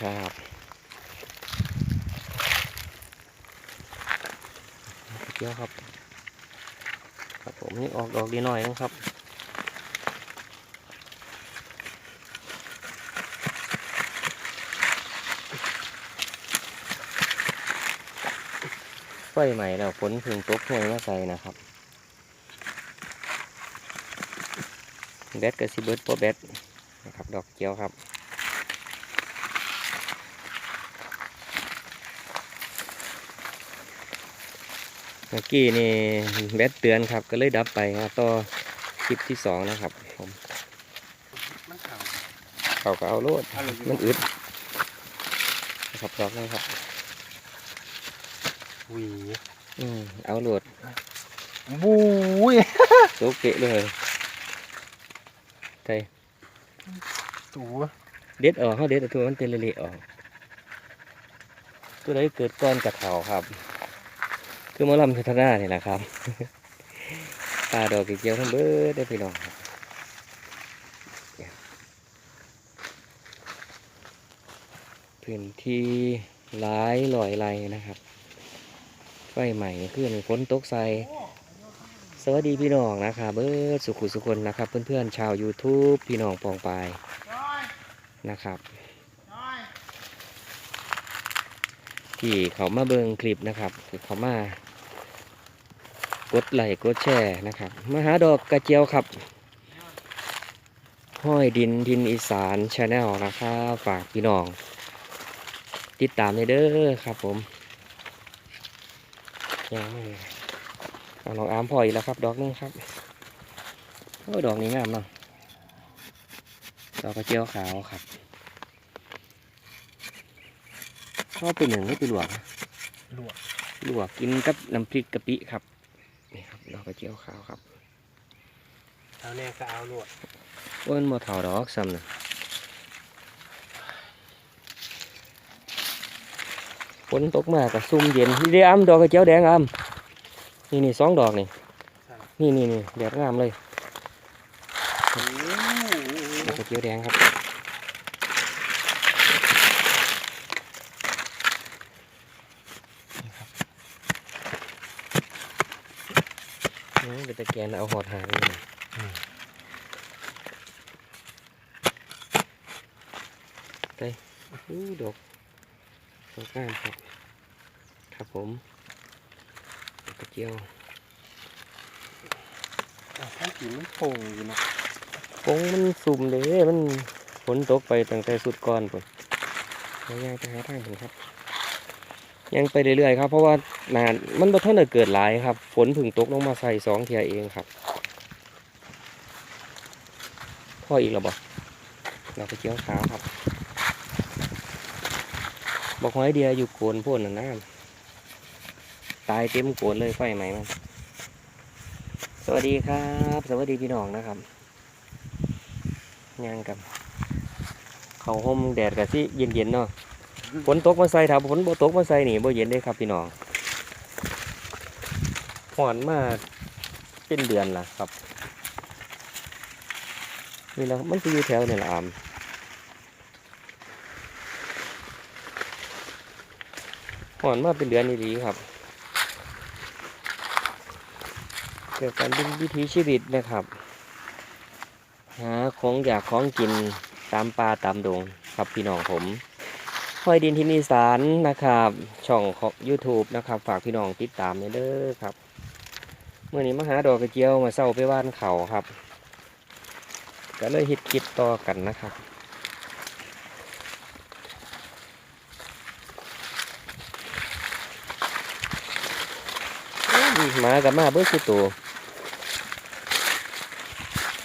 ครับเกี่ยวครับ ครับผมนี่ออกดอกดีหน่อยนะครับไฟใหม่แล้วฝนพึ่งตกแห้งมาใส่นะครับแบตกับซิเบิร์ตโปรแบตนะครับ ดอกเกียวครับ เมื่อกี้นี่แบตเตือนครับ ก็เลยดับไปครับต่อคลิปที่สองนะครับผมมันเข่าเขาก็เอาโลดเอาเลยมันอึดนะครับดอกนี้ครับหวีอืมเอาโหลดบูยโซกเกะเลยใช่ตัวเด็ดออกเขาเด็ดเอาตัวมันเป็นเละๆออก ตัวใดเกิดก้อนกระเถาครับ คือมะลำพัฒนาเนี่ยแหละครับตาดอกเกียวทั้งเบิดได้พี่น้องพื้นที่หลายลอยไรนะครับไฟใหม่ขึ้นฝนตกใส่สวัสดีพี่น้องนะครับเบิดสุขุสุคนนะครับ เพื่อนๆชาว YouTube พี่น้องปองปายนะครับที่เขามาเบิงคลิปนะครับคือเขามา กดไลค์กดแชร์นะครับมาหาดอกกระเจียวครับ ห้อยดินดินอีสานชาแนลนะครับฝากพี่น้อง ติดตามในเด้อครับผมยังไม่มีเอาน้องอามพออีกแล้วครับ ดอกหนึงครับโอ้ยดอกนี้งามเนาะดอกกระเจียวขาวครับชอบเป็นหนึ่งไม่เป็นหลวงลวกลวกกินกับน้ำพริกกะปิครับนี่ครับ ดอกกระเจียวขาวครับเอาแน่ก็เอาลวกอ้วนมอเถาดอกซ้ำนะฝนตกมากับซุ่มเย็นนี่เดียวอ้ำดอกกระเจียวแดงอ้ำนี่นี่สองดอกนี่นี่นี่นี่แดดงามเลยดอกกระเจียวแดงครับ เป็นตะแกรงเอาหอดหางนี่อู้ดอกดอกงามครับ ครับผมดอกกระเจียวอะถ้ากินมันโผงอยู่นะกงมันสุ่มเลยมันฝนตกไปตั้งแต่สุดก่อนปุ่นแล้วยังไปหาทางเห็นครับ ยังไปเรื่อยๆครับเพราะว่านานมันบ่ทันได้เกิดหลายครับ ฝนเพึ่งตกลงมาใส่สองเทียเองครับพ่ออีกแล้วบอกดอกกระเจียวขาวครับ บอกหอยเดียอยู่โกนพ่นน่ะนตายเต็มโกนเลยไฟไหมมันสวัสดีครับ สวัสดีพี่น้องนะครับย่างกับเขาห่มแดดกับที่เย็นๆเนาะ ฝนตกมาใส่ถ้าฝนบ่ตกมาใส่นี่บ่เย็นเลยครับพี่น้องหอนมาเป็นเดือนละครับนี่แหละมันจะอยู่แถวนี่ละอามหอนมาเป็นเดือนนี่ดีครับเกี่ยวกับวิถีชีวิตนะครับ หาของอยากของกินตามป่าตามดงครับพี่น้องผม อยดินที่นีสานนะครับ ช่องของ YouTube นะครับ ฝากพี่น้องติดตามเด้อครับเมื่อนี้มาหาดอกกระเจียวมาเศร้าไปว่านเขาครับ ก็เลยฮิตคิดต่อกันนะครับหมากับมาเบิ้คือตัว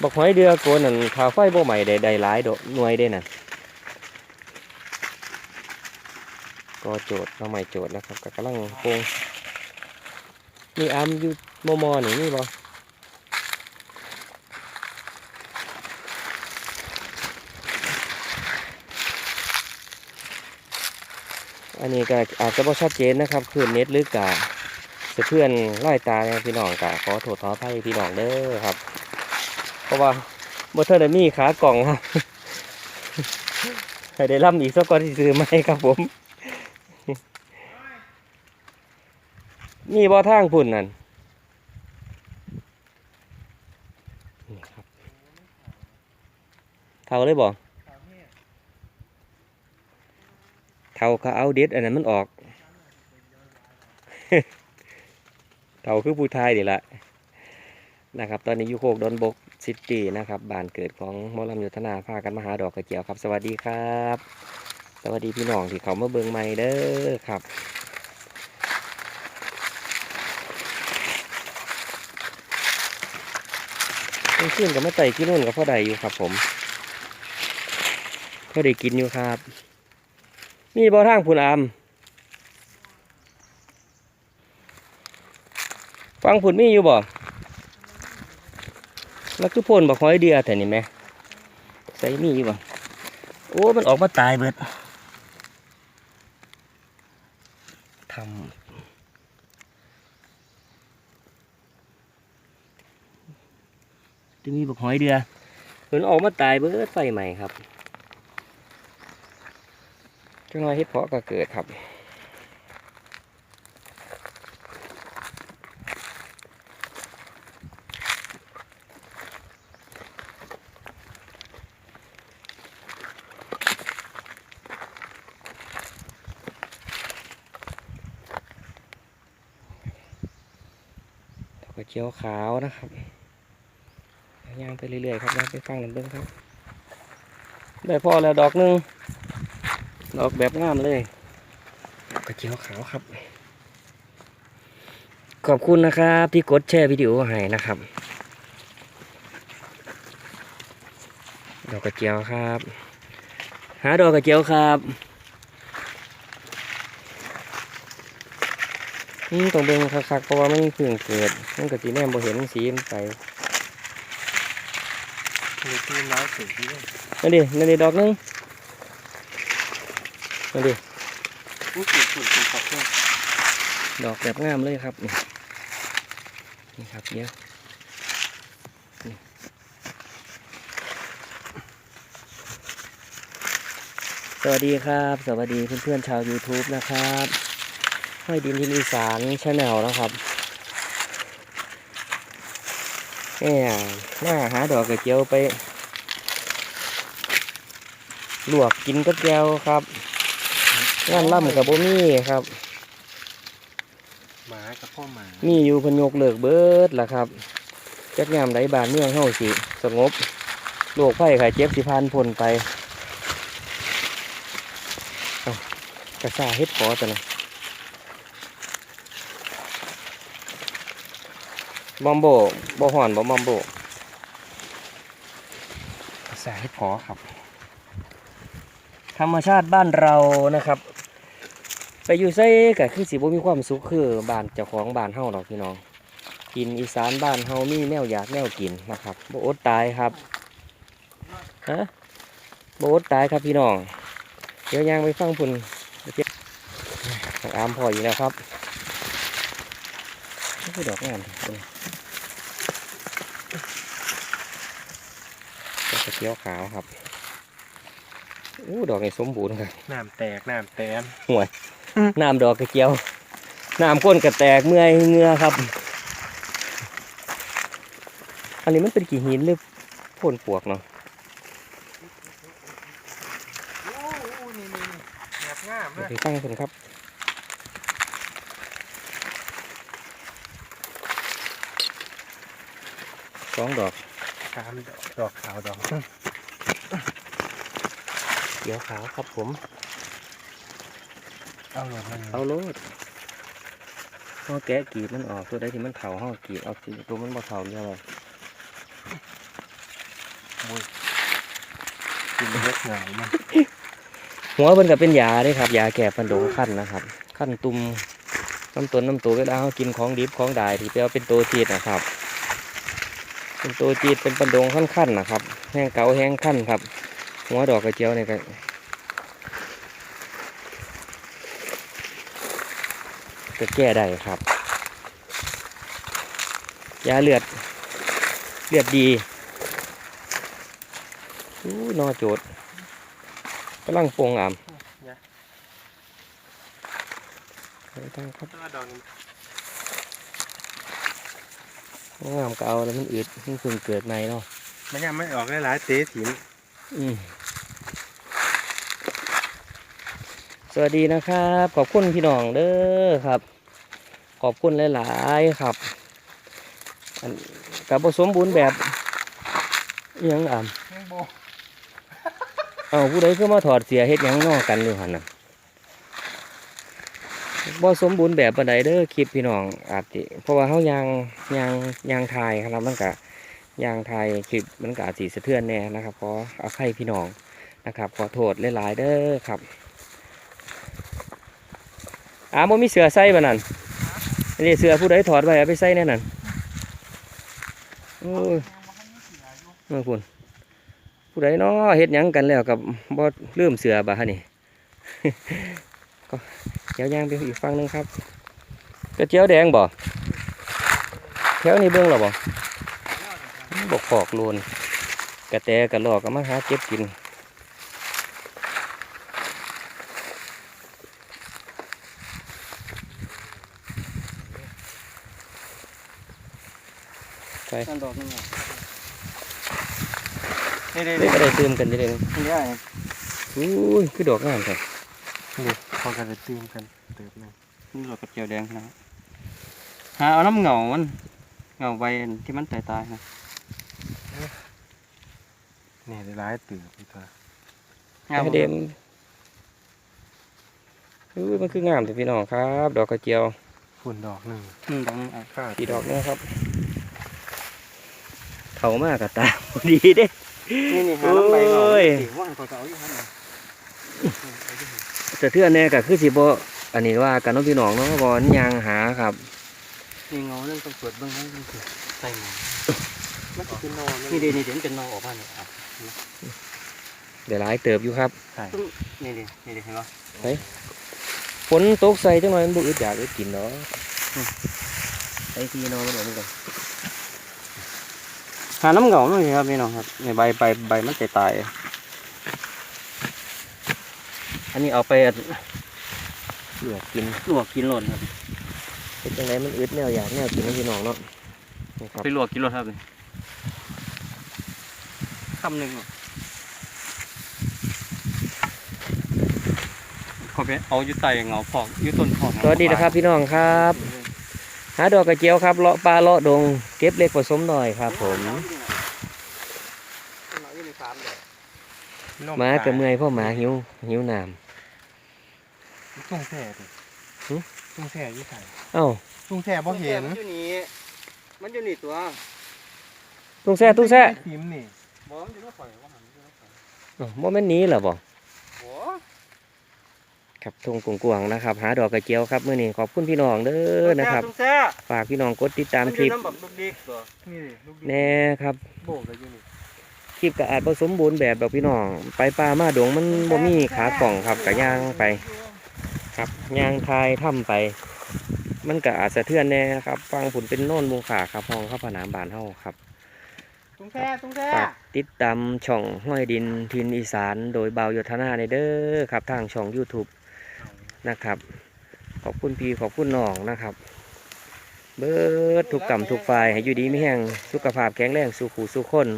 บอกหอยเดือโกนนั่นขาไฟโบใหม่ได้ได้หลายดอกหน่วยได้น่ะ ก็โจทย์เราใหม่โจทย์นะครับก็กำลังโคงมีอามยู่มอมอนี่นี่บ่อันนี้ก็อาจจะบ่ชัดเจนนะครับคือเน็ตหรือกาสะเพื่อนไล่ตาพี่น้องกะขอโทษขออภัยพี่น้องเด้อครับ เพราะว่าบ่เทอร์ไดมีขากล่องครับให้ได้ล่ำอีกสักก้อนที่ซื้อไหมาให้ครับผม นี่บ่ทางพุ่นนั่นนี่ครับเท่าเลยบ่เท่าก็เอาเด็ดอันนั้นมันออกเท่าคือผู้ไทยนี่แหละนะครับ ตอนนี้อยูโคกดอนบกซิตี้นะครับบ้านเกิดของมอลำยุทธนาพากันมาหาดอกกระเจียวครับ สวัสดีครับ สวัสดีพี่น้องที่เขามาเบิงใหม่เด้อครับ มันขึ้นกับมาไต่กินนู่นกับพ่อใดอยู่ครับ ผมพ่อได้กินอยู่ครับ มีบ่อทางพูนอามฟังพูนมีอยู่บ่แล้วคือพ่นบักหอยเดียแต่นี่ไหมใส่มีอยู่บ่โอ้ มันออกมาตายเบิดทำ จะมีบักหอยเดือเพิ่นออกมาตายเบิดไฟใหม่ครับจังหวะเฮ็ดเพาะก็เกิดครับกกระเจียวขาวนะครับ ย่างไปเรื่อยๆครับย่างไปฟังกันเบิ้งครับ ได้พอแล้วดอกหนึง ดอกแบบงามเลยดอกกระเจียวขาวครับ ขอบคุณนะครับที่กดแชร์วิดีโอให้นะครับ ดอกกระเจียวครับ หาดอกกระเจียวครับอืมต้องเบิ่งคักๆเพราะว่ามันเพิ่งเกิด มันก็สีแนมบ่เห็นสีมันไปมีที่ น้อยถึงที่นี่นั่นดินั่นดิดอกหนึงนั่นดิอู้ฝุ่นฝุ่นฝุ่นขอบคุณดอกแบบงามเลยครับนี่นี่ครับเดี๋ยวนี่สวัสดีครับ สวัสดีเพื่อนๆชาว YouTube นะครับห้อยดินทินอีสานชาแนลนะครับเนี่ยหน้าหาดอกกระเจียวไปลวกกินกับแก้วครับงานล่ำกับโบมี่ครับหมากับพ่อหมามีอยู่เพนยกเลิกเบิดล่ะครับจักยามไดบานเมืองเฮาสิสงบโรคไข้ไข้เจ็บสิพานพ้นไปเอากระซ่าเฮ็ดขอตัวนะบ อมโบบ่หอนบ่บอมโบกระซ่าเฮ็ดขอครับ ธรรมชาติบ้านเรานะครับ ไปอยู่ไสก็คือสิบ่มีความสุขคือบ้านเจ้าของบ้านเฮาดอกพี่น้อง กินอีสานบ้านเฮามีแนวอยากแนวกินนะครับบ่อดตายครับฮะบ่อดตายครับพี่น้อง เดี๋ยวย่างไปฟังพุ่นไปเก็บทางอามพออยู่แล้วครับนี่คือดอกงามเออดอกกระ เจียวขาวครับอู้ดอกนี่สมบูรณ์ครับน้ำแตกน้ำแตนน้ำดอกกระเจียวน้ำก้นกระแตกเมื่อยเหงือครับ อันนี้มันเป็นกี่หินหรือพ่นปวกเนาะโอ้โหนี่นี่นี่แบบงามเลเดี๋ยวยไปตั้งคนครับสองดอก สามดอกดอกขาวดอกเขียวขาวครับผม เอาหลดมันเอาโลดห่อแกะกรีบมันออกตัวใดที่มันเถาห่อกรีบเอาสิตัวมันบ่เถาเนี่ยเลยกินเล็กเหงามันหัวมันก็เป็นยาเด้ครับยาแก้ปันดงขั้นนะครับ ขั้นตุ่มน้ำต้นน้ำตัวเวลาเขากินของดิบของดายที่ไปเอาเป็นตัวจีดนะครับ เป็นตัวจีดเป็นปันดงขั้นขั้นๆนะครับ แห้งเก่าแห้งขั้นครับ หัวดอกกระเจียวเนี่ยก็จะแก้ได้ครับ ยาเลือด เลือดดีอู้นอโจดกำลังปรุงอ่อย่าำไปตั้งครับถ้าดอกนี้ งามก็เอาแล้วมันอืดมันเพิ่งเกิดใหม่เนาะมันยังไม่ออกหลายๆเตะถิ่นอืมสวัสดีนะครับ ขอบคุณพี่น้องเด้อครับ ขอบคุณหลายๆครับอันกับผสมบูรณ์แบบอิหยังอ่ำยังโบเอาผู้ใดคือมาถอดเสียเฮ็ดหยังนอกกันอยู่หั่นน่ะ บ่สมบูรณ์แบบปานใดเด้อคลิปพี่น้องอาจสิเพราะว่าเฮายางยางยางทายครับมันก็ยางทายคลิปมันก็อาจสิสะเทือนแน่นะครับขออภัยพี่น้องนะครับ ขอโทษหลายๆเด้อครับอ้าบ่มีเสือใส่บ่นั่นนี่เสือผู้ใดถอดไว้เอาไปใส่แน่นั่นโอ้ยเมื่อคุณผู้ใดเนาะเฮ็ดหยังกันแล้วกับบ่ลืมเสือบ่ฮะนี่ เจียวย่างไปอีกฝั่งหนึงครับกระเจียวแดงบ่แถวนี้เบิ่งแล้วบ่บกขอกโลนกระแตกระลอกก็มาหาเก็บกินไปนั่นดอกนึงนี่เด็เด็กก็ได้ตื่มกันเด้เลยนี่ได้อุ้ยคือดอกงามแท้ นี่พอกันจะตื้มกันเติบหนึงนี่ดอกกระเจียวแดงนะหาเอาน้ำเหงามันเหงาใบอันที่มันตายตายๆนะนี่ได้ร้ายเติบอีกตัวไอเดมอุ้ยมันคืองามแต่พี่น้องครับ ดอกกระเจียวฝุ่นดอกหนึ่งอืมดอกนึงอะข้ากี่ดอกเนี่ยครับเขามากกับตาดีเด้นี่นี่หาน้ำใบเหงาโอ้ย สิว่างก็เอาอยู่หั่น น่ะแต่เทื่อแน่ก็คือสิบ่อันนี้ว่ากันเน้องพี่น้องเนาะบ่ยางหาครับนี่เงาเรื่องต้องเปิดเบิ่งให้ดูสิใส่หมอมันจะเป็นนอนนี่เดี๋ยวนี่เดี๋ยวมันเป็นเงาออกมาเนี่ยอะเดี๋ยวหลายเติบอยู่ครับใช่นี่เดี๋ยวนี่เดี๋ยวเห็นปะฝนตกใส่จังหน่อยมันบ่อึดอยากอึดกินเนาะไอ้ที่นอนมันแบบนี้ก่อนหาน้ำเหงาหน่อยสิครับพี่น้องครับนี่ใบใบใบมันจะตาย อันนี้เอาไปอัดลวกกินลวกกินหล่นครับเป็นจังไดมันอึดแนวอยากแนวกินเนาะพี่น้องเนาะนี่ครับไปลวกกินหล่นครับนี่คำหนึ่งอะเขาไปเอาอยู่ใต้เหงาพอกอยู่ต้นพอกสวัสดีนะครับ พี่น้องครับ หาดอกกระเจียวครับเลาะปลาเลาะดง เก็บเล็กผสมหน่อยครับ ผมหมากับเมื่อยเพ่อหมาหิวหิวน้ ตุ้งแท่ดิหึ ตุ้งแท่ยี่ไข่ำเอ้าตุ้งแท่บ่เห็นมันอยู่นี่มันอยู่นี่ตัวตุ้งแซ่ตุ้งแซ่ไม่ทิมนี่บ่มันอยู่ในข่อยว่าหันอยู่ในข่อยอ้าวโมเมนต์นี้เหรอบ่ โอ้ครับทงกงกวางนะครับ หาดอกกระเจียวครับมื้อนี้ขอบคุณพี่น้องเด้อนะครับตุ้งแซ่ฝากพี่น้องกดติดตามมันอคลิยู่ปน้ำแบบลูกดิกตัวนี่ดิลูกดิแน่ครับโบกเลยอยู่นี่คลิปก็อาจผสมบูรณ์แบบดอกพี่น้อง ไปป่ามาดงมันบ่มีขากล่องครับกะย่างไป ครับย่างทายถ้ำไป มันก็อาจสะเทือนแน่ครับ ฟังผุนเป็นโน่นมุงขาครับห้องเข้าผนามบานเฮาครับตุ้งแท่ตุ้งแท่ฝากติดตามช่องห้อยดินทินอีสาน โดยเบาโยธนาในเด้อครับ ทางช่อง YouTube นะครับ ขอบคุณพี่ขอบคุณน้องนะครับ เบิดทุกต่ำทุกฝ่ายให้อยู่ดีไม่แห้งสุขภาพแข็งแรงสู่ขู่สู่คน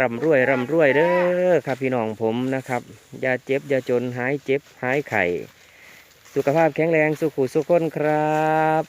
ร่ำรวยร่ำรวยเด้อครับพี่น้องผมนะครับอย่าเจ็บอย่าจนหายเจ็บหายไข้ สุขภาพแข็งแรงสุขุสุขคนครับ